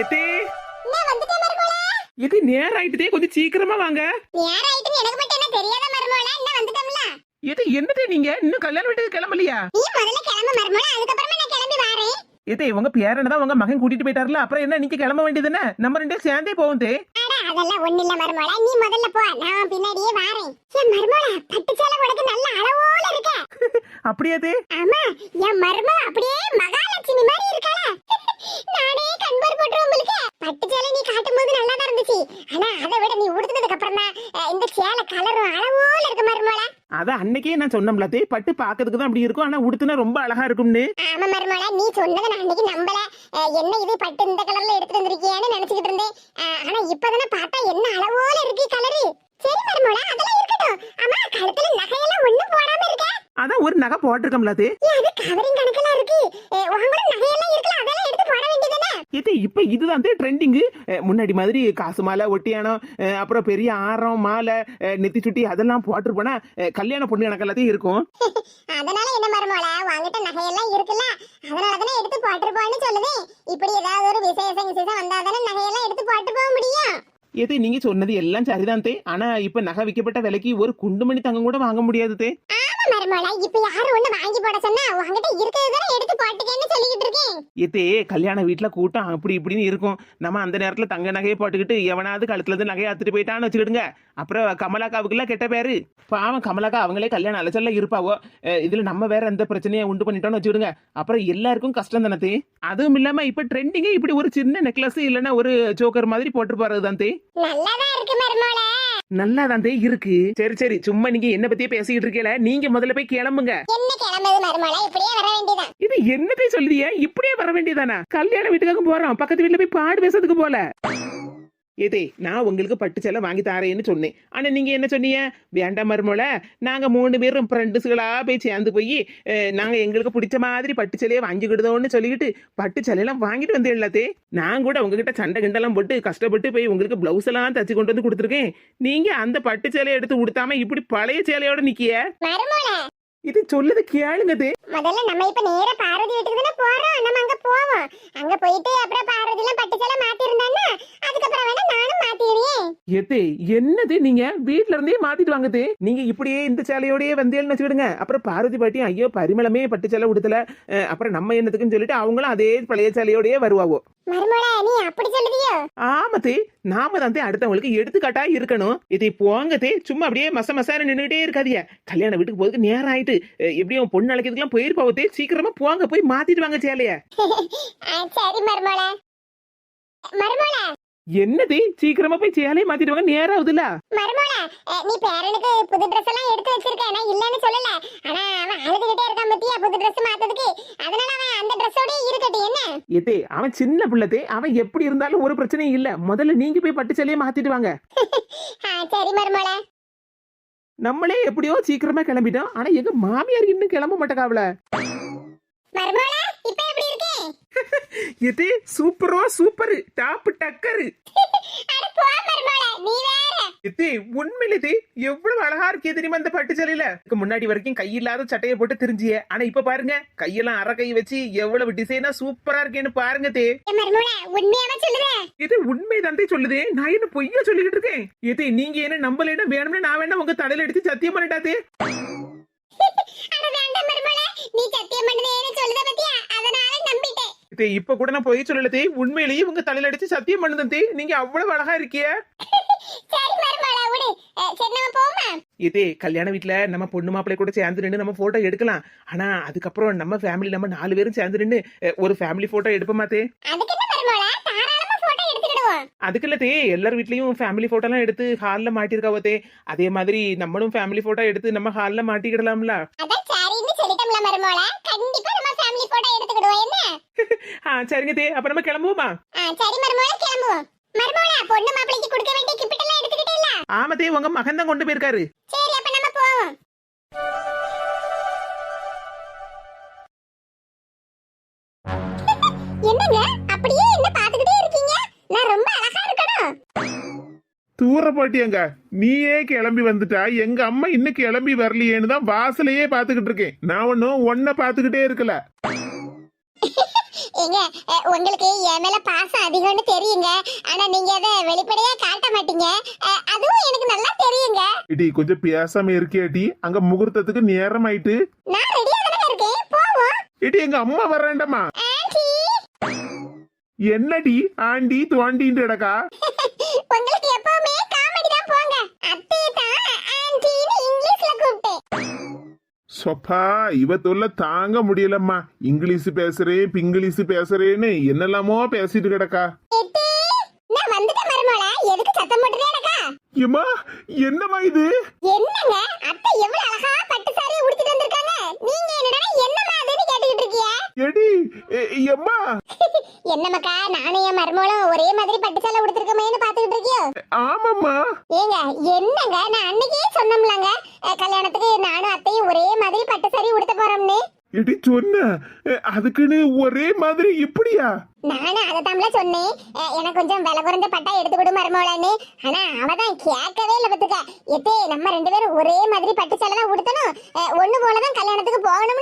எத்தே? எது நேரம் ஆயிட்டுதே கொஞ்சம் சீக்கிரமா வாங்க. நேரம் ஆயிட்டுன்னு எனக்கு மட்டும் என்ன தெரியாத மருமோளா என்ன வந்துட்டோம்ல? எது என்னதே நீங்க? இன்னும் கல்யாண வீட்டுக்கு கிளம்பலையா? நீ முதல்ல கிளம்பு மருமோளா அதுக்கப்புறமா நான் கிளம்பி வாரேன். எதே உங்க பேரனை தான் உங்க மகன் கூட்டிட்டு போயிட்டாருல அப்புறம் என்ன நீங்க கிளம்ப வேண்டியதுன்னு நம்ம ரெண்டே சேர்ந்தே போவோம் தே. அதெல்லாம் ஒண்ணு இல்ல மருமோளா. நீ முதல்ல போ. நான் பின்னாடியே வாரேன். என் மருமோளா பட்டு சேலை உனக்கு நல்ல அளவோல இருக்க. அப்படியே தே? ஆமா என் அப்படியே மகாலட்சுமி மாதிரி இருக்காளா. நானே கண்பார் உங்களுக்கு. பட்டு சேலை நீ காட்டும் போது நல்லா தான் இருந்துச்சு. ஆனா அதை விட நீ உடுத்ததுக்கு அப்புறம் தான் இந்த சேலை கலரும் அளவோல இருக்கு மருமோளா. அதான் அன்னைக்கே நான் சொன்னோம்ல தே பட்டு பாக்கிறதுக்கு தான் அப்படி இருக்கும் ஆனா உடுத்துனா ரொம்ப அழகா இருக்கும்னு. ஆமா மருமோளா நீ சொன்னதை நான் அன்னைக்கு நம்பல என்ன இது பட்டு இந்த கலர்ல எடுத்துட்டு வந்திருக்கியான்னு நினைச்சுக்கிட்டு இருந்தேன். ஆனா இப்பதானே பார்த்தா என்ன அளவோல இருக்கு கலரு சரி மருமோளா அதெல்லாம் இருக்கட்டும். ஆமா கழுத்துல நகையெல்லாம் ஒண்ணும் போடாம இருக்க. அதான் ஒரு நகை போட்டிருக்கோம்ல அது. கவரிங் கணக்கெல்லாம் இருக்கு. உன் கூட நகையெல்லாம் இருக்குல்ல அதெல்லாம் எடுத்து போட வேண்டியதுதானே இது இப்போ இதுதான் ட்ரெண்டிங்கு முன்னாடி மாதிரி காசு மாலை ஒட்டியானம் அப்புறம் பெரிய ஆரம் மாலை நெத்தி சுட்டி அதெல்லாம் போட்டிருப்போனா கல்யாண பொண்ணு எனக்கு எல்லாத்தையும் இருக்கும். அதனால என்ன மருமோள வாங்கிட்ட நகையெல்லாம் இருக்குல்ல. அதனால தானே எடுத்து போட்டுருப்போன்னு சொல்லுது. இப்படி ஏதாவது ஒரு விசேஷம் விசேஷம் வந்தா தானே நகையெல்லாம் எடுத்து போட்டு போக முடியும். ஏதே நீங்க சொன்னது எல்லாம் சரிதான் தே. ஆனா இப்ப நகை விற்கப்பட்ட விலைக்கு ஒரு குண்டுமணி தங்கம் கூட வாங்க முடியாது தே. ஏத்தே கல்யாண வீட்டுல கூட்டம் அப்படி இப்படின்னு இருக்கும். நம்ம அந்த நேரத்துல தங்க நகையை போட்டுக்கிட்டு எவனாவது கழுத்துல இருந்து நகையை அத்துட்டு போயிட்டான்னு வச்சுக்கிடுங்க. அப்புறம் கமலாக்காவுக்குலாம் கெட்ட பேரு. பாவம் கமலாக்கா அவங்களே கல்யாணம் அலைச்சல்ல இருப்பாவோ. இதுல நம்ம வேற எந்த பிரச்சனையை உண்டு பண்ணிட்டோம்னு வச்சுக்கிடுங்க. அப்புறம் எல்லாருக்கும் கஷ்டம் தானே தே. அதுவும் இல்லாம இப்ப ட்ரெண்டிங்கே இப்படி ஒரு சின்ன நெக்லஸ் இல்லைன்னா ஒரு ஜோக்கர் மாதிரி போட்டு போறது தான் தே. நல்லாதான் இருக்கு மருமோள நல்லா தான் இருக்கு. சரி சரி சும்மா நீங்க என்ன பத்தியே பேசிக்கிட்டு இருக்கீல. நீங்க முதல்ல போய் கிளம்புங்க. என்ன கிளம்புது மருமோள இப்படியே வர வேண்டியதான் இது என்னத்தை சொல்லுதிய இப்படியே வர வேண்டியதானா? கல்யாண வீட்டுக்காக போறோம். பக்கத்து வீட்டுல போய் பாடு பேசுறதுக்கு போல. ஏதே நான் உங்களுக்கு பட்டு சேலை வாங்கி தாரேன்னு சொன்னேன். ஆனா நீங்க என்ன சொன்னீங்க? வேண்டாம் மருமலை நாங்க மூணு பேரும் ஃப்ரெண்டுஸுகளா போய் சேர்ந்து போய் நாங்க எங்களுக்கு பிடிச்ச மாதிரி பட்டு சேலையை வாங்கிக்கிடுதோன்னு சொல்லிக்கிட்டு பட்டு சேலையெல்லாம் வாங்கிட்டு வந்து எல்லாத்தே. நான் கூட உங்ககிட்ட சண்டை கிண்டெல்லாம் போட்டு கஷ்டப்பட்டு போய் உங்களுக்கு பிளவுஸ் எல்லாம் தச்சு கொண்டு வந்து கொடுத்துருக்கேன். நீங்க அந்த பட்டு சேலையை எடுத்து கொடுத்தாம இப்படி பழைய சேலையோட நிக்கிய? இது சொல்லுது கேளுங்க தே முதல்ல நம்ம இப்ப நேர பார்வதி வீட்டுக்கு தானே போறோம். நம்ம அங்க போவோம். அங்க போயிட்டு அப்புறம் பார்வதி எல்லாம் பட்டு சேலை மாத்தி இருந்தான்னா அதுக்கப்புறம் வேணா நானும் மாத்திடுறேன் எத்தே என்னது நீங்க? வீட்ல இருந்தே மாத்திட்டு வாங்குது. நீங்க இப்படியே இந்த சேலையோடயே வந்தேன்னு வச்சுக்கிடுங்க. அப்புறம் பார்வதி பாட்டி ஐயோ பரிமளமே பட்டு சேலை உடுத்தல அப்புறம் நம்ம என்னத்துக்குன்னு சொல்லிட்டு அவங்களும் அதே பழைய சேலையோடயே வருவாவோ. மருமோள நீ அப்படி சொல்லுதியோ? ஆமத்தே. நாம தான் அடுத்தவங்களுக்கு எடுத்துக்காட்டா இருக்கணும். இதை போங்கதே சும்மா அப்படியே மச மசார நின்றுட்டே இருக்காதிய கல்யாண வீட்டுக்கு போறதுக்கு நேரம் ஆயிட்டு. எப்படியும் பொண்ணு அழைக்கிறதுக்கெல்லாம் போயிருப்பாவத்தே சீக்கிரமா போங்க போய் மாத்திட்டு வாங்க சேலைய. ஆ, சரி மருமோள. மருமோள. என்னது? சீக்கிரமா போய் சேலையை மாத்திட்டு வாங்க நேரம் ஆகுதுல்ல? மருமோள நீ பேரனுக்கு புது ட்ரெஸ் எல்லாம் எடுத்து வச்சிருக்க நான் இல்லன்னு சொல்லல. ஆனா அவன் அழுதுகிட்டே இருக்கான் பத்தியா புது ட்ரெஸ் மாத்ததுக்கு அதனால அவன் அந்த ட்ரெஸ்ஸோடயே இருக்கட்டும் என்ன? எதே அவன் சின்ன பிள்ளைதே அவன் எப்படி இருந்தாலும் ஒரு பிரச்சனையும் இல்ல. முதல்ல நீங்க போய் பட்டு சேலையை மாத்திட்டு வாங்க. ஆ, சரி மருமோள. நம்மளே எப்படியோ சீக்கிரமா கிளம்பிட்டோம். ஆனா எங்க மாமியார் இன்னும் கிளம்ப மாட்டேக்காவல மருமோள இப்ப எப்படி எது சூப்பரோ சூப்பர். டாப் டக்கரு எது உண்மையிலே எவ்வளவு அழகா இருக்கே தெரியுமா இந்த பட்டு சேலையில முன்னாடி வரைக்கும் கையில்லாத சட்டையை போட்டு தெரிஞ்சிய. ஆனா இப்ப பாருங்க கையெல்லாம் அரை கை வச்சு எவ்வளவு டிசைனா சூப்பரா இருக்கேன்னு பாருங்க தே. இது உண்மை தந்தை சொல்லுதே. நான் என்ன பொய்யா சொல்லிக்கிட்டு இருக்கேன்? எது நீங்க என்ன நம்பலைன்னா வேணும்னு நான் வேணா உங்க தலையில எடுத்து சத்தியம் பண்ணிட்டாதே நீ சத்தியம் பண்ணுதேன்னு சொல்லுத பத்தியா? தே இப்ப கூட நான் பொய் சொல்லலதே உண்மையிலேயே உங்க தலையில அடிச்சு சத்தியம் பண்ணுதே நீங்க அவ்வளவு அழகா இருக்கிய சரி மருமோள விடு அஹ், சரி நம்ம போமா இதே கல்யாண வீட்ல நம்ம பொண்ணு மாப்பிள்ளை கூட சேர்ந்து நின்று நம்ம போட்டோ எடுக்கலாம். ஆனா அதுக்கப்புறம் நம்ம ஃபேமிலி நம்ம நாலு பேரும் சேர்ந்து நின்று ஒரு ஃபேமிலி போட்டோ எடுப்போமாத்தே எடுத்துக்கிடுவோம். அதுக்கு இல்லத்தே எல்லார் வீட்லயும் ஃபேமிலி போட்டோலாம் எடுத்து ஹால்ல மாட்டிருக்காவத்தே அதே மாதிரி நம்மளும் ஃபேமிலி போட்டோ எடுத்து நம்ம ஹால்ல மாட்டிக்கிடலாம்ல. அதான் சரின்னு சொல்லிட்டோம்ல மருமோள. கண்டிப்பா நம்ம ஃபேமிலி போட்டோ எடுத்துக்கிடுவோம். என்ன? ஆ சரிங்க தே. அப்ப நம்ம கிளம்புவோமா? ஆ, சரி மருமோள கிளம்புவோம். மருமோள பொண்ணு மாப்பிளைக்கு கொடுக்க வேண்டிய கிப்பிட் எல்லாம் எடுத்துக்கிட்டேல ஆமத்தே உங்க மகன் தான் கொண்டு போயிருக்காரு. சரி அப்ப நம்ம போவோம் தூர போட்டியங்க. நீயே கிளம்பி வந்துட்டா. எங்க அம்மா இன்னும் கிளம்பி வரலையேன்னு தான் வாசலையே பாத்துக்கிட்டு இருக்கேன். நான் ஒன்னும் ஒன்ன பாத்துக்கிட்டே இருக்கல. ஏங்க உங்களுக்கு என் மேல பாசம் அதிகம்னு தெரியுங்க. ஆனா நீங்க அதை வெளிப்படையா காட்ட மாட்டீங்க. அதுவும் எனக்கு நல்லா தெரியுங்க. இடி கொஞ்சம் பேசாம இருக்கியாட்டி அங்க முகூர்த்தத்துக்கு நேரம் ஆயிட்டு நான் ரெடியா தானே இருக்கேன். போவோம். இடி எங்க அம்மா ஆன்ட்டி என்னடி ஆண்டி துவாண்டின்னு கிடக்கா உங்களுக்கு சொப்பா இவ தொல்லை தாங்க முடியலம்மா. இங்கிலீஷ் பேசுறேன் பிங்கிலீஷ் பேசுறேன்னு என்னெல்லாமோ பேசிட்டு கிடக்கா. ஏம்மா என்னம்மா இது? என்னங்க? அத்தை எவ்வளவு அழகா பட்டு சாரி உடுத்திட்டு வந்திருக்காங்க. நீங்க என்னடா என்னமா அதுன்னு கேட்டுக்கிட்டு இருக்கீங்க எடி எம்மா? என்னமக்கா நானும் என் மருமகளும் ஒரே மாதிரி பட்டு சேலை உடுத்திருக்கோமேன்னு பாத்துக்கிட்டு இருக்கியோ? ஆமாம்மா. ஏங்க என்னங்க? நான் அன்னைக்கே சொன்னோம்லங்க. கல்யாணத்துக்கு நானும் அத்தையும் ஒரே மாதிரி பட்டு சாரி உடுத்த போறோம்னு. எடி சொன்ன. அதுக்குன்னு ஒரே மாதிரி இப்படியா? நானும் அதை தாம்ல சொன்னேன் எனக்கு கொஞ்சம் விலை குறைஞ்ச பட்டா எடுத்து கொடு மருமகளன்னு. ஆனா அவதான் கேட்கவே இல்லை பத்துக்க எத்தே நம்ம ரெண்டு பேரும் ஒரே மாதிரி பட்டு சேலை தான் உடுத்தணும். ஒண்ணு போலதான் கல்யாணத்துக்கு போகணும்னு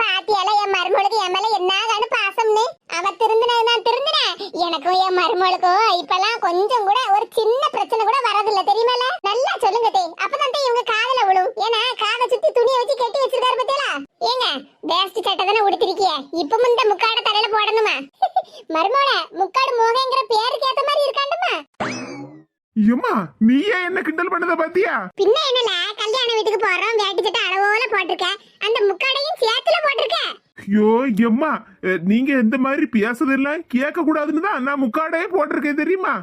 எம்மா நீங்க இந்த மாதிரி பேசுறதெல்லாம் கேட்க கூடாதுன்னு தான் நான் முக்காடே போட்டிருக்கேன் தெரியுமா?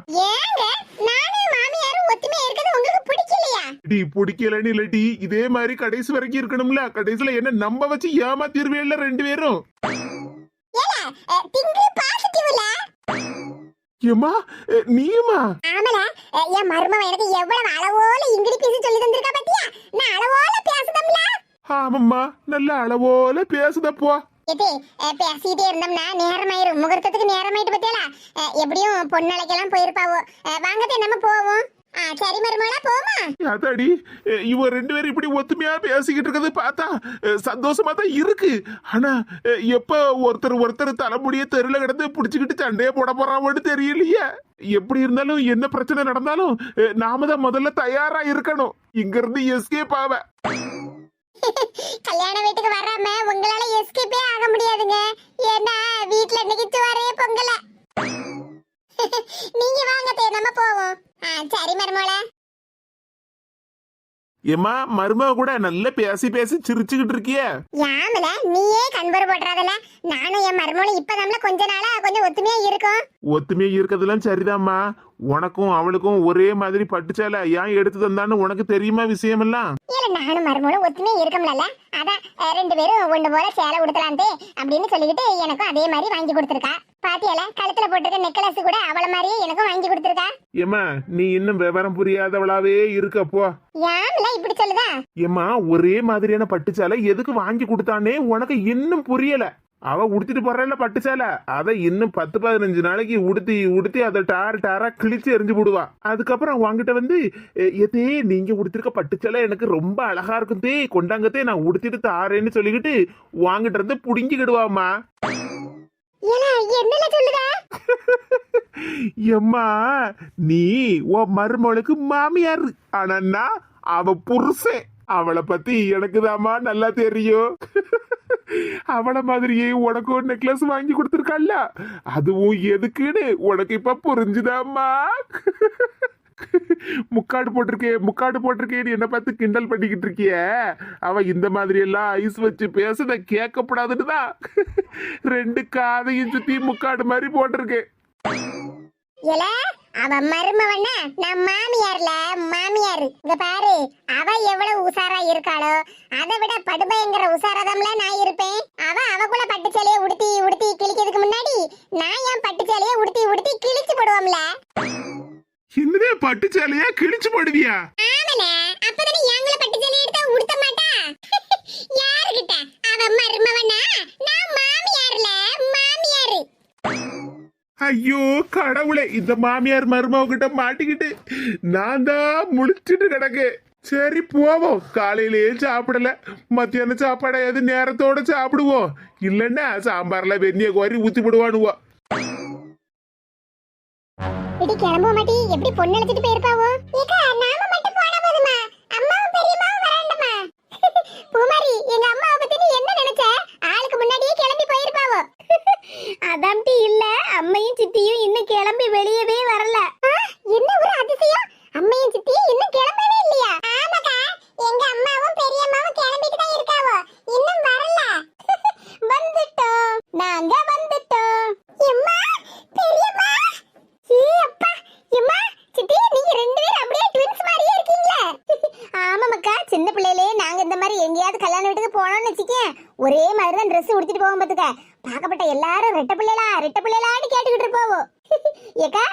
டி பிடிக்கலன்னு இல்லடி இதே மாதிரி கடைசி வரைக்கும் இருக்கணும்ல. கடைசியில என்ன நம்ப வச்சு ஏமாத்திருவேல்ல ரெண்டு பேரும்? எ, நீயுமா அஹ், என் மருமவன் எனக்கு எவ்வளவு அளவோல இங்கிலீஷ் பேசி சொல்லி தந்திருக்கா பாத்தியா? நான் அளவோல பேசுதம்ல? ஆமாம்மா நல்ல அளவோல பேசுதப்போ. எதே பேசிட்டே இருந்தோம்னா நேரமாயிரும். முகூர்த்தத்துக்கு நேரமாயிட்டு பத்தியலா எப்படியும் பொண்ணழைக்கெல்லாம் போயிருப்பாவோ. வாங்கத்தே நம்ம போவோம். ஆ சரி மருமகளா போமா. அதாடி இவ ரெண்டு பேரும் இப்படி ஒத்துமையா பேசிக்கிட்டு இருக்கிறது பார்த்தா சந்தோஷமா தான் இருக்கு. ஆனா எப்ப ஒருத்தர் ஒருத்தர் தலைமுடிய தெருல கிடந்து புடிச்சுக்கிட்டு சண்டையை போட போறாங்கன்னு தெரியலையே. எப்படி இருந்தாலும் என்ன பிரச்சனை நடந்தாலும் நாம தான் முதல்ல தயாரா இருக்கணும். இங்க இருந்து எஸ்கேப் ஆவ. கல்யாண வீட்டுக்கு வராம உங்களால எஸ்கேப்பே நீங்க வாங்க தே நம்ம போவோம். ஆ சரி மருமகளா ஏமா மருமக கூட நல்ல பேசி பேசி சிரிச்சுக்கிட்டு இருக்கியே. யாமல நீயே கண்பர் போடுறாதல நானும் என் மருமகளும் இப்பதான்ல கொஞ்ச நாளா கொஞ்சம் ஒத்துமையா இருக்கோம். ஒத்துமையா இருக்கிறதெல்லாம் சரிதாம்மா. உனக்கும் அவளுக்கும் ஒரே மாதிரி பட்டுச்சேலை ஏன் எடுத்து தந்தான்னு உனக்கு தெரியுமா விஷயமெல்லாம்? இல்ல நானும் மருமகளும் ஒத்துமையா இருக்கோம்ல அதான் ரெண்டு பேரும் ஒண்ணு போல சேலை உடுத்தலான்ட்டு அப்படின்னு சொல்லிக்கிட்டு எனக்கும் அதே மாதிரி வாங்கி கொடுத்துருக்கா. பாத்தியால கழுத்துல போட்டிருக்க நெக்லஸ் கூட அவள மாதிரியே எனக்கும் வாங்கி கொடுத்துருக்கா. ஏம்மா நீ இன்னும் விவரம் புரியாதவளாவே இருக்கப்போ யாமல இப்படி சொல்லுதா? ஏம்மா ஒரே மாதிரியான பட்டுச்சேலை எதுக்கு வாங்கி கொடுத்தானே உனக்கு இன்னும் புரியல. அவ உடுத்திட்டு போறல பட்டுச்சேலை அதை இன்னும் பத்து பதினஞ்சு நாளைக்கு உடுத்தி உடுத்தி அதை டார் டாரா கிழிச்சு எரிஞ்சு விடுவா அதுக்கப்புறம் வாங்கிட்ட வந்து "எ- எதே நீங்க உடுத்திருக்க பட்டுச்சேலை எனக்கு ரொம்ப அழகா இருக்கும் தே கொண்டாங்கத்தே நான் உடுத்திட்டு தாரேன்னு சொல்லிக்கிட்டு வாங்கிட்டு இருந்து சொல்லுதா? எம்மா நீ உன் மருமகளுக்கு மாமியார். ஆனா அவ புருஷன். அவளை பத்தி எனக்கு நல்லா தெரியும். அவளை மாதிரியே உனக்கு ஒரு நெக்லஸ் வாங்கி கொடுத்துருக்கல்ல அதுவும் எதுக்குன்னு உனக்கு இப்ப புரிஞ்சுதாம்மா. முக்காடு போட்டிருக்கே முக்காடு போட்டிருக்கேன்னு என்ன பார்த்து கிண்டல் பண்ணிக்கிட்டு இருக்கிய. அவ இந்த மாதிரி எல்லாம் ஐஸ் வச்சு பேசுத கேட்கப்படாதுன்னு தான். ரெண்டு காதையும் சுத்தி முக்காடு மாதிரி போட்டிருக்கேன். அவ மருமவன? நான் மாமியார்ல மாமியார். இங்க பாரு அவ எவ்வளவு உசாரா இருக்காளோ அதை விட படுபயங்கர உசாராதம்ல நான் இருப்பேன். அவ அவக்குள்ள பட்டு சேலைய உடுத்தி உடுத்தி கிழிக்கிறதுக்கு முன்னாடி நான் என் பட்டு சேலைய உடுத்தி உடுத்தி கிழிச்சு போடுவோம்ல? என்னதே பட்டு சேலையா கிழிச்சு போடுவியா? ஆமல அப்பதானே எங்கள பட்டு சேலைய எடுத்தா உடுத்த மாட்டா? யாருகிட்ட? அவ மருமவனா? நான் மாமியார்ல மாமியாரு. ஐயோ கடவுளே இந்த மாமியார் மருமக கிட்ட மாட்டிக்கிட்டு நான் தான் முழிச்சிட்டு கிடக்கு சரி போவோம். காலையிலேயே சாப்பிடல. மத்தியானம் சாப்பாடையாவது நேரத்தோட சாப்பிடுவோம். இல்லைன்னா சாம்பார்ல வெந்நிய கோரி ஊத்தி விடுவானுவோ. இடி கிளம்ப மாட்டி. எப்படி பொண்ணு அழைச்சிட்டு போயிருப்பாவோ ஏக்கா நாம மட்டும் போனா போதுமா அம்மாவும் பெரியம்மாவும் வரணுமா பூமாரி எங்க அம்மாவை பத்தி நீ என்ன நினைச்ச ஆளுக்கு முன்னாடியே கிளம்பி போயிருப்பாவோ அதாம்டி இல்ல அம்மையும் சித்தியும் இன்னும் கிளம்பி வெளியவே வரல என்ன ஒரு அதிசயம் அம்மையும் சித்தியும் இன்னும் கிளம்பவே இல்லையா ஆமாக்கா எங்க அம்மாவும் பெரியம்மாவும் கிளம்பிட்டு தான் இருக்காவோ இன்னும் வரல வந்துட்டோம் நாங்க வந்துட்டோம் எம்மா பெரியம்மா ஏ அப்பா எம்மா சித்தி நீங்க ரெண்டு பேரும் அப்படியே ட்வின்ஸ் மாதிரியே இருக்கீங்களே ஆமா மக்கா சின்ன பிள்ளையிலே நாங்க இந்த மாதிரி எங்கேயாவது கல்யாண வீட்டுக்கு போனோம்னு வச்சுக்கேன் ஒரே மாதிரி தான் ட்ரெஸ் உடுத்திட்டு போவோம் பாத்துக்க பார்க்கப்பட்ட எல்லாரும் ரெட்ட பிள்ளைகளா ரெட்ட பிள்ளைகளான்னு கேட்டுக்கிட்டு போவோம் ஏக்கா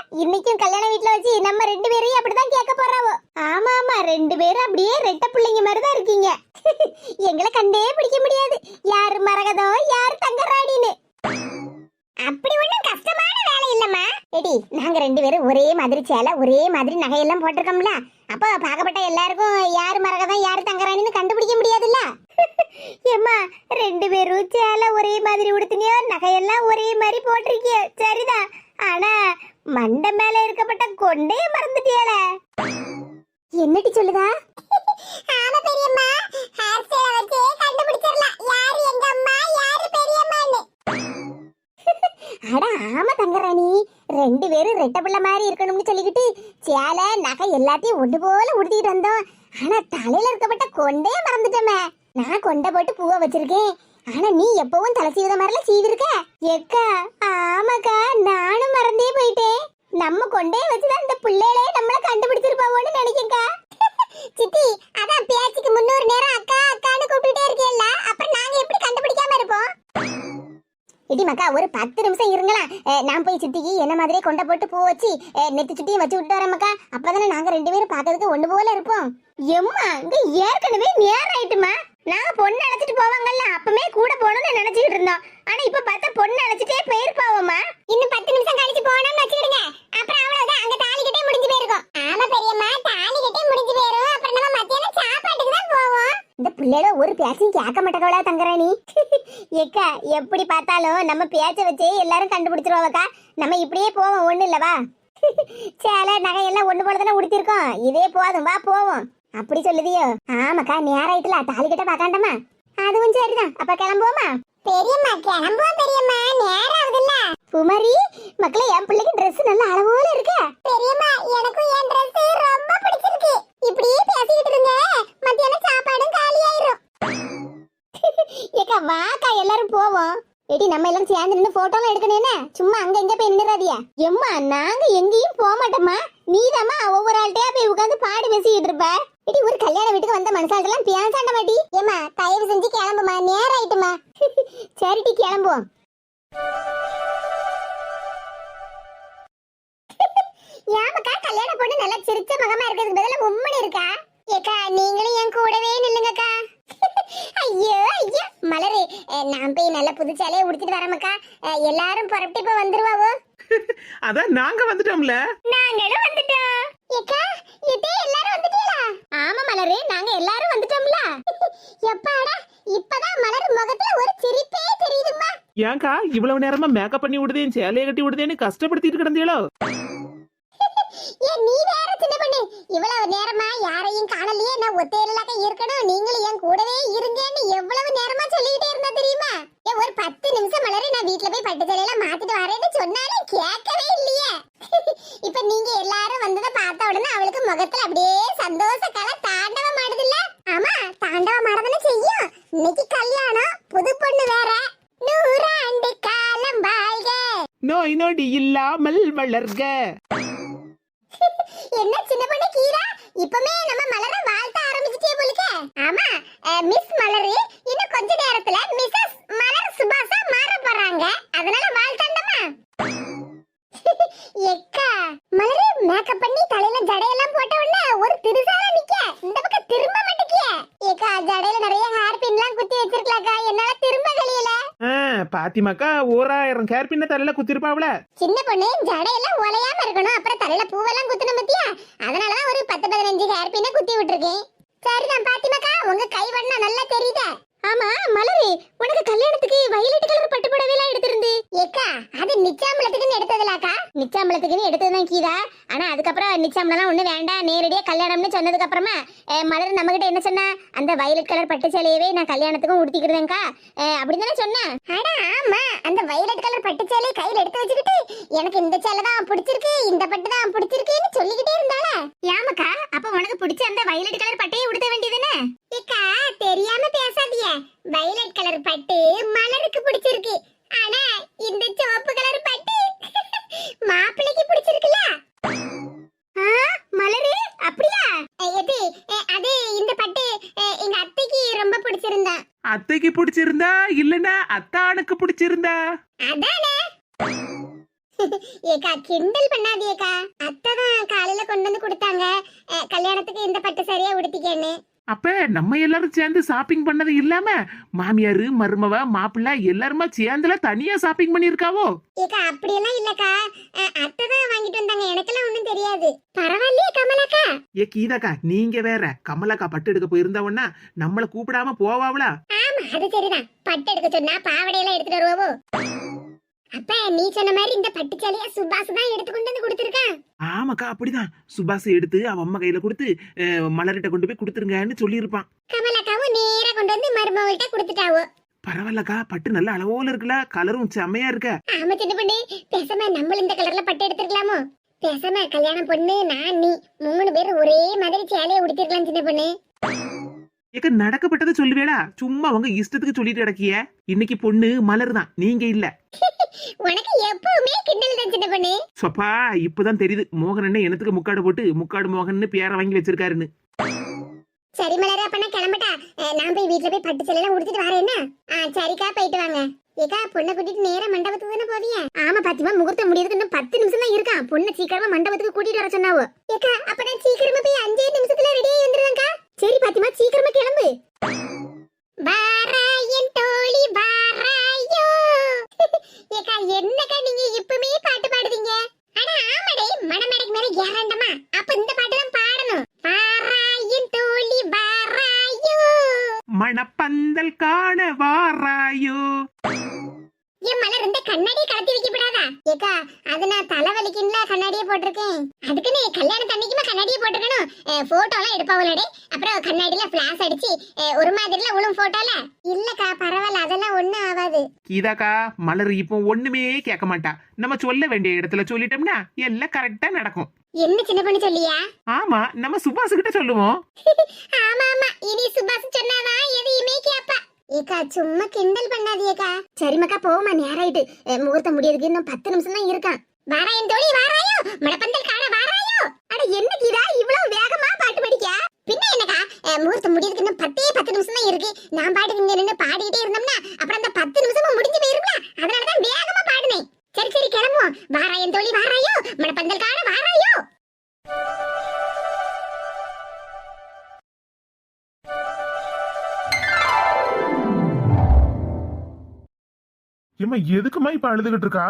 இன்னைக்கும் கல்யாண வீட்ல வச்சு நம்ம ரெண்டு பேரையும் அப்படிதான் கேட்க போறாவோ? ஆமா ஆமா. ரெண்டு பேரும் அப்படியே ரெட்ட பிள்ளைங்க மாதிரி தான் இருக்கீங்க. எங்களை கண்டே பிடிக்க முடியாது. யாரு மரகதோ யாரு தங்கராடின்னு அப்படி ஒண்ணும் கஷ்டமான வேலை இல்லம்மா. எடி நாங்க ரெண்டு பேரும் ஒரே மாதிரி சேலை ஒரே மாதிரி நகையெல்லாம் போட்டிருக்கோம்ல. அப்போ பாக்கப்பட்ட எல்லாருக்கும் யாரு மரகதம் யாரு தங்கராணின்னு கண்டுபிடிக்க முடியாதுல்ல? ஏம்மா ரெண்டு பேரும் சேலை ஒரே மாதிரி உடுத்துனியோ நகையெல்லாம் ஒரே மாதிரி போட்டிருக்கியோ? சரிதான். ஆனா மண்டை மேல இருக்கப்பட்ட கொண்டே மறந்துட்டியால. என்னடி சொல்லுதா? ஆமா பெரியம்மா. ஹேர் ஸ்டைல வச்சே கண்டுபிடிச்சிரலாம். யாரு எங்க அம்மா யாரு பெரியம்மான்னு. அட ஆமா தங்கராணி. ரெண்டு பேரும் ரெட்டை பிள்ளை மாதிரி இருக்கணும்னு சொல்லிக்கிட்டு சேலை நகை எல்லாத்தையும் ஒன்று போல உடுத்திட்டு வந்தோம். ஆனா தலையில இருக்கப்பட்ட கொண்டே மறந்துட்டோமே. நான் கொண்டை போட்டு பூவை வச்சிருக்கேன். ஆனா நீ எப்பவும் தலை சீவித மாதிரில சீவிருக்க? எக்கா ஆமாக்கா நானும் மறந்தே போயிட்டேன். நம்ம கொண்டே வச்சுதான் இந்த பிள்ளைகளே நம்மள கண்டுபிடிச்சிருப்பாவோன்னு நினைக்கேக்கா சித்தி அதான் பேச்சுக்கு முன்னூறு நேரம் அக்கா அக்கான்னு கூப்பிட்டுட்டே இருக்கேல்ல அப்புறம் நாங்க எப்படி கண்டுபிடிக்காம இருப்போம்? இடி மக்கா ஒரு பத்து நிமிஷம் இருங்களா நான் போய் சித்திக்கு என்ன மாதிரியே கொண்ட போட்டு பூ வச்சு நெத்து சுட்டியும் வச்சு விட்டு வரேன் மக்கா. அப்பதானே நாங்க ரெண்டு பேரும் பார்க்கறதுக்கு ஒண்ணு போல இருப்போம். எம்மா இங்க ஏற்கனவே நேரம் ஆயிட்டுமா? நாங்க பொண்ணு அழைச்சிட்டு போவாங்கல்ல அப்பமே கூட போகணும்னு நினைச்சிட்டு இருந்தோம். ஆனா இப்ப பார்த்தா பொண்ணு அழைச்சிட்டே போயிருப்பாவம்மா. இன்னும் பத்து நிமிஷம் கழிச்சு போனோம்னு வச்சுக்கிடுங்க. அப்புறம் அவ்வளவுதான் அங்க தாலி கட்டே முடிஞ்சு போயிருக்கும். ஆமா பெரியம்மா தாலி கட்டே முடிஞ்சு போயிரும். அப்புறம் நம்ம மத்தியானம் சாப்பாட்டுக்கு தான் போவோம். இந்த பிள்ளைல ஒரு பேச்சையும் கேட்க மாட்டேங்களா தங்கராணி. ஏக்கா எப்படி பார்த்தாலும் நம்ம பேச்ச வச்சே எல்லாரும் கண்டுபிடிச்சிருவாக்கா நம்ம இப்படியே போவோம் ஒண்ணு இல்லவா சேலை நகை எல்லாம் ஒண்ணு போல தானே உடுத்திருக்கோம் இதே போதும் வா போவோம். அப்படி சொல்லுதியோ? ஆமாக்கா நேரம் ஆயிட்டுல தாலி கட்ட பாக்காண்டமா? அதுவும் சரிதான். அப்ப கிளம்புவோமா? பெரியம்மா கிளம்புவோம் பெரியம்மா. நேரம் ஆகுதுல்ல. குமரி மக்களே என் பிள்ளைக்கு Dress நல்ல அளவோல இருக்கு. பெரியம்மா எனக்கும் என் Dress ரொம்ப பிடிச்சிருக்கு. இப்படியே பேசிக்கிட்டு இருங்க. மத்தியானம் சாப்பாடும் காலி ஆயிரும் ஏக்கா வாக்கா எல்லாரும் போவோம். எடி நம்ம எல்லாம் சேர்ந்து நின்று போட்டோலாம் எடுக்கணும்னே சும்மா அங்க எங்க போய் நின்னுறாதியா எம்மா நாங்க எங்கேயும் போக மாட்டோமா நீதாம்மா ஒவ்வொரு ஆள்கிட்டயா போய் உட்காந்து பாடி பேசிக்கிட்டு இருப்ப. இடி ஒரு கல்யாண வீட்டுக்கு வந்த மனுஷாண்டெல்லாம் பியான்சாண்ட மாட்டி. ஏமா தயவு செஞ்சு கிளம்புமா நேரம் ஆயிட்டுமா சரிட்டி கிளம்புவோம். ஏமாக்கா கல்யாண பொண்ணு நல்லா சிரிச்ச முகமா இருக்கிறதுக்கு பதிலா உம்மனு இருக்கா? ஏக்கா நீங்களும் என் கூடவே நில்லுங்கக்கா. ஐயோ ஐயோ. மலரு நான் போய் நல்ல புதுச்சாலையை உடுத்திட்டு வரமக்கா எல்லாரும் புறப்பட்டு இப்போ வந்துருவாவோ? அதான் நாங்க வந்துட்டோம்ல. நாங்களும் வந்துட்டோம். ஏக்கா இதே எல்லாரும் வந்துட்டீங்களா? ஆமா மலரு. நாங்க எல்லாரும் வந்துட்டோம்ல. எப்பாடா இப்பதான் மலர் முகத்துல ஒரு சிரிப்பே தெரியுதுமா ஏன்க்கா இவ்வளவு நேரமா மேக்கப் பண்ணி விடுதேன் சேலையை கட்டி விடுதேன்னு கஷ்டப்படுத்திட்டு கிடந்தீங்களோ? ஏன் நீ வேற சின்ன பொண்ணு. இவ்வளவு நேரமா யாரையும் காணலையே. நான் ஒத்தையிலாக்க இருக்கணும். நீங்களும் என் கூடவே இருங்கன்னு எவ்வளவு நேரமா சொல்லிக்கிட்டே இருந்தா தெரியுமா? ஏன் ஒரு பத்து நிமிஷம் மலர. நான் வீட்ல போய் பட்டு சேலையெல்லாம் மாத்திட்டு வரேன்னு சொன்னாலும் கேட்கவே இல்லையே. இப்ப நீங்க எல்லாரும் வந்ததை பார்த்த உடனே அவளுக்கு முகத்துல அப்படியே சந்தோஷ கல தாண்டவம் ஆடுதுல்ல ஆமா தாண்டவம் ஆடுதுன்னு செய்யும். இன்னைக்கு கல்யாணம் புது பொண்ணு வேற. நூறாண்டு காலம் வாழ்க. நோய் நொடி இல்லாமல் வளர்க என்ன சின்ன பொண்ணு கீரா இப்பமே நம்ம மலர வாழ்த்த ஆரம்பிச்சிட்டே போலுக்க ஆமா மிஸ் மலரு இன்னும் கொஞ்ச நேரத்துல மிஸ்ஸஸ் மலர் சுபாஷா மாற போறாங்க அதனால வாழ்த்தாண்டமா எக்கா மலரு மேக்கப் பண்ணி தலையில ஜடையெல்லாம் போட்ட உடனே ஒரு திருசால நிக்க இந்த பக்கம் திரும்ப மாட்டேக்கிய ஏக்கா ஜடையில நிறைய ஹேர் பின்லாம் குத்தி வச்சிருக்கலாக்கா என்னால திரும்ப கழியல. பாத்திமாக்கா ஓராயிரம் கேர் பின்ன தலையில குத்திருப்பாவல சின்ன பொண்ணு ஜடையெல்லாம் உலையாம இருக்கணும். அப்புறம் தலையில பூவெல்லாம் குத்தணும் பத்தியா? அதனாலதான் ஒரு பத்து பதினஞ்சு ஹேர் பின்ன குத்தி விட்டுருக்கேன். சரிதான் பாத்திமாக்கா உங்க கை வண்ணம் நல்லா தெரியுதே? ஆமா மலரு உனக்கு கல்யாணத்துக்கு வயலட் கலர் பட்டு புடவை எல்லாம் எடுத்திருந்து. ஏக்கா அது நிச்சாம்பளத்துக்குன்னு எடுத்ததுலாக்கா. நிச்சாம்பளத்துக்குன்னு எடுத்ததுதான் கீதா. ஆனா அதுக்கப்புறம் நிச்சாம்பளம் ஒண்ணு வேண்டாம் நேரடியா கல்யாணம்னு சொன்னதுக்கு அப்புறமா மலர் நம்ம கிட்ட என்ன சொன்னா அந்த வயலட் கலர் பட்டு சேலையவே நான் கல்யாணத்துக்கும் உடுத்திக்கிறேன்க்கா அப்படின்னு தானே சொன்னேன் அட ஆமா அந்த வயலட் கலர் பட்டு சேலையை கையில எடுத்து வச்சுக்கிட்டு எனக்கு இந்த சேலை தான் பிடிச்சிருக்கு இந்த பட்டு தான் பிடிச்சிருக்குன்னு சொல்லிக்கிட்டே இருந்தாளே. ஏமாக்கா அப்ப உனக்கு பிடிச்ச அந்த வயலட் கலர் பட்டையை உடுத்த வேண்டியதுனே ஏக்கா தெரியாம பேசாதீங்க. வயலட் கலர் பட்டு மலருக்கு பிடிச்சிருக்கு. ஆனா இந்த சிவப்பு கலர் பட்டு மாப்பிள்ளைக்கு பிடிச்சிருக்குல மலரு? அப்படியா? எது? அது இந்த பட்டு எங்க அத்தைக்கு ரொம்ப பிடிச்சிருந்தா. அத்தைக்கு பிடிச்சிருந்தா இல்லனா அத்தானுக்கு பிடிச்சிருந்தா? அதானே? ஏக்கா கிண்டல் பண்ணாதீக்கா அத்தை தான் காலையில கொண்டு வந்து கொடுத்தாங்க. கல்யாணத்துக்கு இந்த பட்டு சரியா உடுத்திக்கன்னு. அப்ப நம்ம எல்லாரும் சேர்ந்து ஷாப்பிங் பண்ணது இல்லாம மாமியாரு மருமவ மாப்பிள்ளை எல்லாருமா சேர்ந்துல தனியா ஷாப்பிங் பண்ணிருக்காவோ ஏக்கா அப்படியெல்லாம் இல்லக்கா. அஹ், அத்தை தான் வாங்கிட்டு வந்தாங்க. எனக்கெல்லாம் ஒண்ணும் தெரியாது. பரவாயில்லையே கமலாக்கா. ஏ கீதாக்கா நீங்க வேற. கமலக்கா பட்டு எடுக்க போயிருந்தவன்னா நம்மள கூப்பிடாம போவாவளா? ஆமா அது சரிதான். பட்டு எடுக்க சொன்னா பாவடையெல்லாம் எடுத்துட்டு வருவோவோ? அப்ப நீ சொன்ன மாதிரி இந்த பட்டு சேலைய சுபாஷ் தான் எடுத்து கொண்டு வந்து கொடுத்துருக்கான் ஆமாக்கா அப்படிதான். சுபாஷ் எடுத்து அவ அம்மா கையில கொடுத்து மலர்கிட்ட கொண்டு போய் கொடுத்துருங்கன்னு சொல்லியிருப்பான். கமலாக்காவும் நேரா கொண்டு வந்து மருமகள்கிட்ட கொடுத்துட்டாவோ? பரவாயில்லக்கா பட்டு நல்ல அளவோல இருக்குல்ல கலரும் செம்மையா இருக்க? ஆமா சின்ன பொண்ணு. பேசாம நம்மளும் இந்த கலர்ல பட்டு எடுத்துக்கலாமோ பேசாம கல்யாணம் பொண்ணு நான் நீ மூணு பேரும் ஒரே மாதிரி சேலையை உடுத்திருக்கலாம் சின்ன பொண்ணு. ஏக்க நடக்கப்பட்டதை சொல்லுவேடா. சும்மா அவங்க இஷ்டத்துக்கு சொல்லிட்டு கிடக்கிய. இன்னைக்கு பொண்ணு மலர் தான் நீங்க இல்ல. உனக்கு எப்பவுமே கிண்டல் தான் சின்ன பொண்ணு. சொப்பா இப்பதான் தெரியுது. மோகன் எனத்துக்கு முக்காடு போட்டு முக்காடு மோகன்னு பேரை வாங்கி வச்சிருக்காருன்னு. சரி மலர அப்ப கிளம்பட்டா? அஹ், நான் போய் வீட்டுல போய் பட்டு சேலையெல்லாம் உடுத்திட்டு வரேன் என்ன? ஆ சரிக்கா போயிட்டு வாங்க. ஏக்கா பொண்ணை கூட்டிட்டு நேரா மண்டபத்துக்கு தானே போவீங்க ஆமா பாத்திமா முகூர்த்தம் முடியறதுக்கு இன்னும் பத்து நிமிஷம் தான் இருக்கான். பொண்ணை சீக்கிரமா மண்டபத்துக்கு கூட்டிட்டு வர சொன்னாவோ. ஏக்கா அப்ப நான் சீக்கிரமா போய் அஞ்சே நிமிஷத்துல ரெடி ஆகி வந்துருவேன்க்கா. சரி பாத்திமா சீக்கிரமா கிளம்பு. வாராயன் தோழி வாராயோ. ஏக்கா என்னக்கா நீங்க இப்பவுமே பாட்டு பாடுவீங்க ஆனா ஆமடே மணமேடைக்கு மேல ஏறண்டமா அப்ப இந்த பாட்டு தான் பாடணும். வாராயன் தோழி வாராயோ. மணப்பந்தல் காண வாராயோ. என் மலர் இந்த கண்ணாடியை கலத்தி வைக்கப்படாதா? ஏக்கா அது நான் தலைவலிக்குன்ல கண்ணாடியை போட்டிருக்கேன். அதுக்குன்னு கல்யாணம் தண்ணிக்குமா கண்ணாடியை போட்டிருக்கணும்? போட்டோ எல்லாம் எடுப்பாவலடே அப்புறம் கண்ணாடியில பிளாஸ் அடிச்சு ஒரு மாதிரில உளும் போட்டோல இல்லக்கா பரவாயில்ல அதெல்லாம் ஒண்ணும் ஆகாது கீதாக்கா மலர் இப்போ ஒண்ணுமே கேட்க மாட்டா. நம்ம சொல்ல வேண்டிய இடத்துல சொல்லிட்டோம்னா எல்லாம் கரெக்டா நடக்கும். என்ன சின்ன பொண்ணு சொல்லியா? ஆமா நம்ம சுபாஷ் கிட்ட சொல்லுவோம். ஆமா ஆமா இனி சுபாஷ் சொன்னாதான் எதையுமே கேப்பா. ஏக்கா சும்மா கிண்டல் பண்ணாதீக்கா சரிமக்கா போமா நேராயிட்டு. முகூர்த்தம் முடியறதுக்கு இன்னும் பத்து நிமிஷம் தான் இருக்கான். வாராயன் தோழி வாராயோ? மடப்பந்தல் காண வாராயோ? அட என்ன கீதா இவ்வளவு வேகமா பாட்டு படிக்க? பின்ன என்னக்கா? முகூர்த்தம் முடியறதுக்கு இன்னும் பத்தே பத்து நிமிஷம் தான் இருக்கு. நான் பாட்டுக்கு இங்க நின்னு பாடிட்டே இருந்தோம்னா அப்புறம் அந்த பத்து நிமிஷமும் முடிஞ்சு போயிரும்ல? அதனாலதான் வேகமா பாடுனேன். சரி சரி கிளம்புவோம். வாராயன் தோழி வாராயோ? மடப்பந்தல் காண வாராயோ? ஏம்மா எதுக்குமா இப்ப அழுதுகிட்டு இருக்கா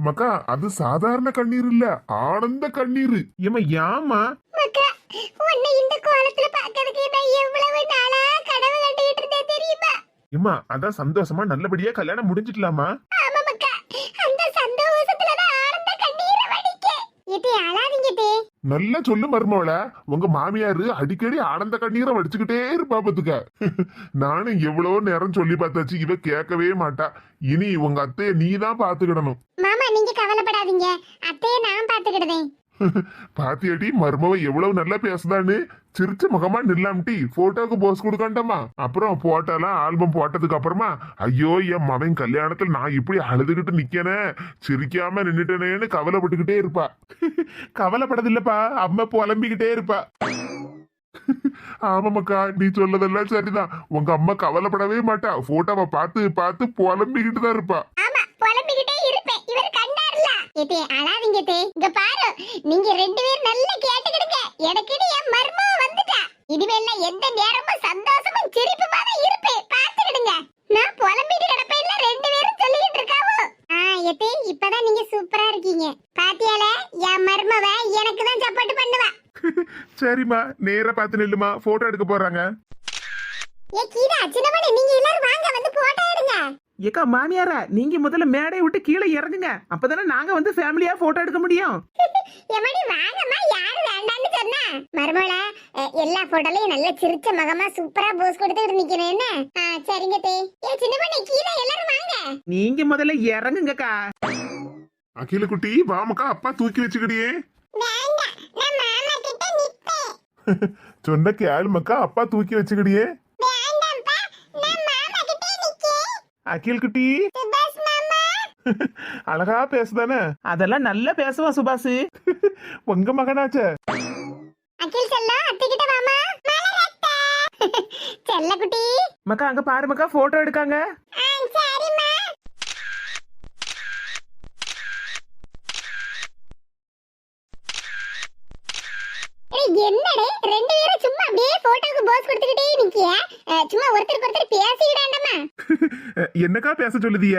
மக்கா அது சாதாரண கண்ணீர் இல்ல ஆனந்த கண்ணீர். ஏம்மா ஏமா மக்கா உன்னை இந்த கோலத்துல பார்க்கிறதுக்கு நான் எவ்வளவு நாளா கனவு கண்டுகிட்டு இருந்தேன் தெரியுமா? ஏம்மா அதான் சந்தோஷமா நல்லபடியா கல்யாணம் முடிஞ்சிட்டலாமா ஆமா மக்கா. அழாதீங்க தே நல்லா சொல்லு மருமவள. உங்க மாமியாரு அடிக்கடி ஆனந்த கண்ணீரை வடிச்சுக்கிட்டே இருப்பா பாத்துக்க. நானும் எவ்வளவோ நேரம் சொல்லி பார்த்தாச்சு இவ கேட்கவே மாட்டா. இனி உங்க அத்தைய நீ தான் பாத்துக்கிடணும் மாமா நீங்க கவலைப்படாதீங்க. அத்தையை நான் பாத்துக்கிடுதேன் பாத்தியாட்டி மருமவ எவ்வளவு நல்லா பேசுதான்னு. சிரிச்ச முகமா நில்லாம்டி போட்டோக்கு போஸ் கொடுக்கண்டாமா? அப்புறம் போட்டோலாம் ஆல்பம் போட்டதுக்கு அப்புறமா ஐயோ என் மகன் கல்யாணத்துல நான் இப்படி அழுதுகிட்டு நிக்கனே. சிரிக்காம நின்னுட்டேனேன்னு கவலைப்பட்டுக்கிட்டே இருப்பா. கவலைப்படதில்லப்பா அம்மா புலம்பிக்கிட்டே இருப்பா. ஆமாமக்கா நீ சொல்லதெல்லாம் சரிதான். உங்க அம்மா கவலைப்படவே மாட்டா. போட்டோவை பார்த்து பார்த்து புலம்பிக்கிட்டு தான் இருப்பா ஆமா புலம்பிக்கிட்டே இருப்பேன் இவர் கண்டார்ல ஏத்தே அழாதீங்க தே. இங்க பாரு நீங்க ரெண்டு பேரும் நல்லா கேட்டுக்கிடுங்க. எனக்குன்னு என் மர்மம் வந்துட்டா. இனிமேல் எந்த நேரமும் சந்தோஷமும் சிரிப்புமா தான் இருப்பேன். பார்த்துக்கிடுங்க. நான் புலம்பிட்டு கிடப்பேன்ல ரெண்டு பேரும் சொல்லிக்கிட்டு இருக்காவோ? ஆ எத்தே இப்பதான் நீங்க சூப்பரா இருக்கீங்க. பாத்தியால என் மர்மவ எனக்கு தான் சப்போர்ட் பண்ணுவா. சரிம்மா நேரா பார்த்து நில்லுமா. போட்டோ எடுக்க போறாங்க. ஏ கீதா சின்ன பொண்ணு நீங்க எல்லாரும் வாங்க வந்து போட்டோ எடுங்க. ஏக்கா மாமியாரா நீங்க முதல்ல மேடையை விட்டு கீழே இறங்குங்க. அப்பதானே நாங்க வந்து ஃபேமிலியா போட்டோ எடுக்க முடியும். எமடி வாங்கம்மா யாரு வேண்டாம்னு சொன்னா? மருமகள எல்லா போட்டோலயும் நல்ல சிரிச்ச மகமா சூப்பரா போஸ் கொடுத்துட்டு நிக்கிறேன். என்ன? சரிங்க தே. ஏ சின்ன பொண்ணு கீழே எல்லாரும் வாங்க. நீங்க முதல்ல இறங்குங்கக்கா. அகில குட்டி வாமக்கா அப்பா தூக்கி வச்சுக்கிடியே வேண்டாம் நான் மாமா கிட்ட நிப்பேன். சொன்ன கேளுமக்கா அப்பா தூக்கி வச்சுக்கிடியே வேண்டாம்ப்பா நான் மாமா கிட்ட நிக்கேன் அகில் குட்டி. அழகா பேசுதானே? அதெல்லாம் நல்லா பேசுவான் சுபாஷ். உங்க மகனாச்சே. அகில் செல்லம் அத்தை கிட்ட வாமா செல்ல குட்டி. மக்கா அங்க பாரு மக்கா போட்டோ எடுக்காங்க. ஆ சரிம்மா. ஏய், என்னடே? ரெண்டு பேரும் சும்மா அப்படியே போட்டோக்கு போஸ் கொடுத்துக்கிட்டே நிக்கிய? சும்மா ஒருத்தருக்கு ஒருத்தர் பேசிக்கிடாண்டமா என்னக்கா பேச சொல்லுதிய?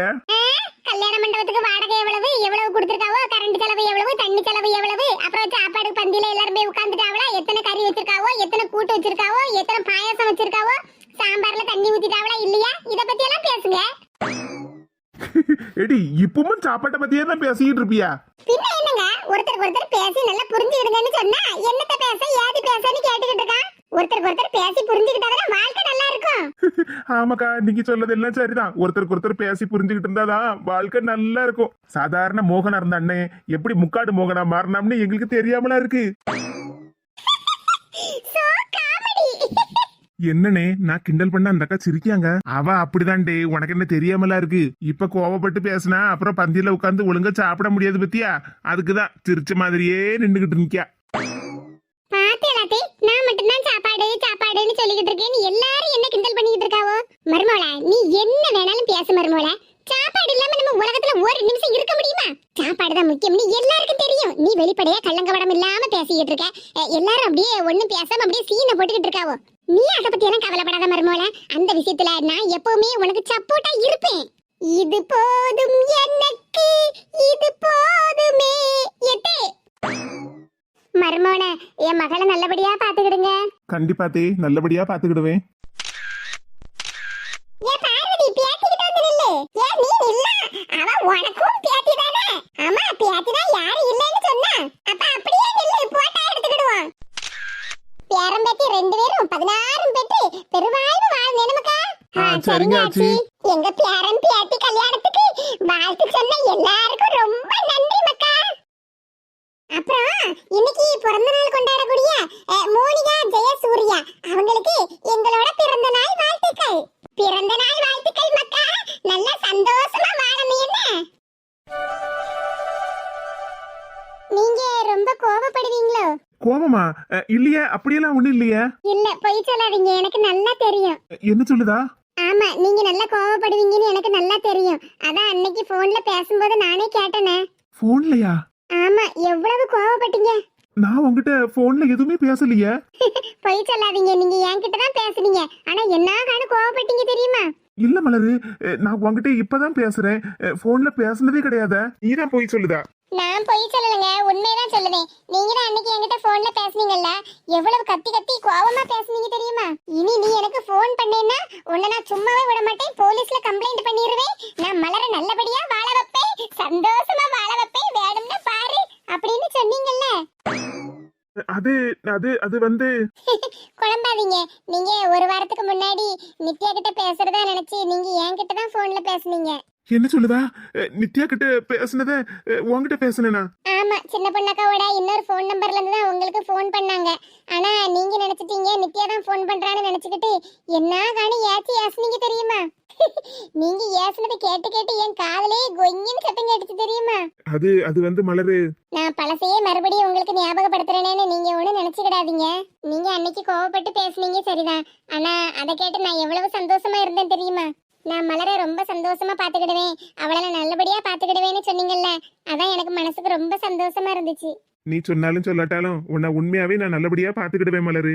கல்யாண மண்டபத்துக்கு வாடகை எவ்வளவு? எவ்வளவு கொடுத்துருக்காவோ? கரண்ட் செலவு எவ்வளவு? தண்ணி செலவு எவ்வளவு? அப்புறம் சாப்பாடு பந்தியில எல்லாரும் போய் உட்காந்துட்டாவளா எத்தனை கறி வச்சிருக்காவோ? எத்தனை கூட்டு வச்சிருக்காவோ? எத்தனை பாயாசம் வச்சிருக்காவோ? சாம்பார்ல தண்ணி ஊத்திட்டாவளா இல்லையா? இத பத்தி எல்லாம் பேசுங்க. எடி இப்பவும் சாப்பாட்டை பத்தியே தான் பேசிக்கிட்டு இருப்பியா? பின்ன என்னங்க? ஒருத்தருக்கு ஒருத்தர் பேசி நல்லா புரிஞ்சுக்கிடுங்கன்னு சொன்னா என்னத்த பேச ஏது பேசன்னு கேட்டுக்கிட்டு இருக்கான் ஒருத்தருக்கு ஒருத்தர் பேசி புரிஞ்சுக்கிட்டாதான் வாழ்க்கை நல்லா இருக்கும் ஆமாக்கா நீங்க சொல்லது எல்லாம் சரிதான். ஒருத்தருக்கு ஒருத்தர் பேசி புரிஞ்சுக்கிட்டு இருந்தாதான் வாழ்க்கை நல்லா இருக்கும் சாதாரண மோகனா இருந்த அண்ணன் எப்படி முக்காடு மோகனா மாறினாம்னு எங்களுக்கு தெரியாமலா இருக்கு. என்னனே நான் கிண்டல் பண்ண அந்த அக்கா சிரிக்காங்க. அவ அப்படிதான் டே உனக்கு என்ன தெரியாமலா இருக்கு? இப்ப கோவப்பட்டு பேசினா அப்புறம் பந்தியில உட்கார்ந்து ஒழுங்கா சாப்பிட முடியாது பத்தியா? அதுக்குதான் சிரிச்ச மாதிரியே நின்னுகிட்டு நிக்கா பாத்து நான் மட்டும்தான் சாப்பாடு சாப்பாடுன்னு சொல்லிக்கிட்டு இருக்கேன். எல்லாரும் என்ன கிண்டல் பண்ணிக்கிட்டு இருக்காவோ? மருமோளா நீ என்ன வேணாலும் பேசு மருமோளா. சாப்பாடு இல்லாம நம்ம உலகத்துல ஒரு நிமிஷம் இருக்க முடியுமா? சாப்பாடு தான் முக்கியம்னு எல்லாருக்கும் தெரியும். நீ வெளிப்படையா கள்ளங்கவடம் இல்லாம பேசிக்கிட்டு இருக்க. எல்லாரும் அப்படியே ஒண்ணும் பேசாம அப்படியே சீனை போட்டுக்கிட்டு இருக்காவோ? நீ அதை பத்தி எல்லாம் கவலைப்படாத மருமோள. அந்த விஷயத்துல நான் எப்பவுமே உனக்கு சப்போர்ட்டா இருப்பேன். இது போதும் எனக்கு இது போதுமே. எட்டே. மருமோன என் மகளை நல்லபடியா பாத்துக்கிடுங்க கண்டிப்பா தே நல்லபடியா பாத்துக்கிடுவேன் ஏன் பார்வதி பேத்திக்கிட்டு வந்து நில்லு. ஏன் நீ நில்ல. அவ உனக்கும் பேத்தி தானே ஆமா பேத்தி தான் யாரும் இல்லைன்னு சொன்னா அப்ப அப்படியே நில்லு போட்டா எடுத்துக்கிடுவோம் பேரம் பேத்தி ரெண்டு பேரும் பதினாறும் பெற்று ஆ, சரிங்க ஆச்சி. எங்க பேரன் பேத்தி கல்யாணத்துக்கு வாழ்த்து சொன்ன எல்லாருக்கும் ரொம்ப நன்றி மக்கா. அப்புறம் இன்னைக்கு பிறந்த நாள் கொண்டாடக்கூடிய மோனிகா ஜெயசூர்யா. அவங்களுக்கு எங்களோட பிறந்த நாள் வாழ்த்துக்கள். பிறந்த நாள் வாழ்த்துக்கள் மக்கா. நல்ல சந்தோஷமா வாழணும் என்ன? நீங்க ரொம்ப கோபப்படுவீங்களோ கோபமா இல்லையே அப்படியெல்லாம் ஒண்ணும் இல்லையே. இல்ல பொய் சொல்லாதீங்க. எனக்கு நல்லா தெரியும். என்ன சொல்லுதா? ஆமா நீங்க நல்லா கோவப்படுவீங்கன்னு எனக்கு நல்லா தெரியும். அதான் அன்னைக்கு போன்ல பேசும்போது நானே கேட்டேனே. போன்லயா ஆமா எவ்வளவு கோவப்பட்டீங்க? நான் உங்ககிட்ட போன்ல எதுவுமே பேசலையே. பொய் சொல்லாதீங்க நீங்க என்கிட்ட தான் பேசுனீங்க. ஆனா என்ன காண கோவப்பட்டீங்க தெரியுமா? இல்ல மலரு நான் உங்ககிட்ட இப்பதான் பேசுறேன். போன்ல பேசுனதே கிடையாதா? நீதான் போய் சொல்லுதா? நான் பொய் சொல்லலைங்க உண்மையதான் சொல்லுவேன் நீங்க தான் அன்னைக்கு என்கிட்ட போன்ல பேசுனீங்கல்ல? எவ்வளவு கத்தி கத்தி கோவமா பேசுனீங்க தெரியுமா? இனி நீ எனக்கு போன் பண்ணேன்னா உன்னை நான் சும்மாவே விட மாட்டேன். போலீஸ்ல கம்ப்ளைண்ட் பண்ணிடுவேன் நான் மலர நல்லபடியா வாழ வைப்பேன். சந்தோஷமா வாழ வைப்பேன். வேணும்னா பாரு அப்படின்னு சொன்னீங்கல்ல. அது அது அது வந்து குழம்பாதீங்க. நீங்க ஒரு வாரத்துக்கு முன்னாடி நித்யா கிட்ட பேசுறதா நினைச்சு நீங்க என்கிட்ட தான் போன்ல பேசுனீங்க. என்ன சொல்லுதா? நித்யா கிட்ட பேசுனத அஹ், உன்கிட்ட பேசுனேனா? ஆமா சின்ன பொண்ணக்காவோட இன்னொரு ஃபோன் நம்பர்ல இருந்து தான் உங்களுக்கு ஃபோன் பண்ணாங்க. ஆனா நீங்க நினைச்சிட்டீங்க நித்யா தான் ஃபோன் பண்றான்னு நினைச்சுக்கிட்டு என்ன காணி ஏச்சி ஏசுனீங்க தெரியுமா? நீங்க ஏசுனதை கேட்டு கேட்டு என் காதலே கொய்யின்னு சத்தம் கேட்டுச்சு தெரியுமா? அது அது வந்து மலரு. நான் பழசையே மறுபடியும் உங்களுக்கு ஞாபகப்படுத்துறேனேன்னு நீங்க ஒண்ணும் நினைச்சுக்கிடாதீங்க. நீங்க அன்னைக்கு கோவப்பட்டு பேசுனீங்க சரிதான். ஆனா அதை கேட்டு நான் எவ்வளவு சந்தோஷமா இருந்தேன் தெரியுமா? நான் மலரை ரொம்ப சந்தோஷமா பாத்துக்கிடுவேன் அவளை நான் நல்லபடியா பாத்துக்கிடுவேன்னு சொன்னீங்கல்ல அதான் எனக்கு மனசுக்கு ரொம்ப சந்தோஷமா இருந்துச்சு. நீ சொன்னாலும் சொல்லாட்டாலும் உன்னை உண்மையாவே நான் நல்லபடியா பாத்துக்கிடுவேன் மலரு.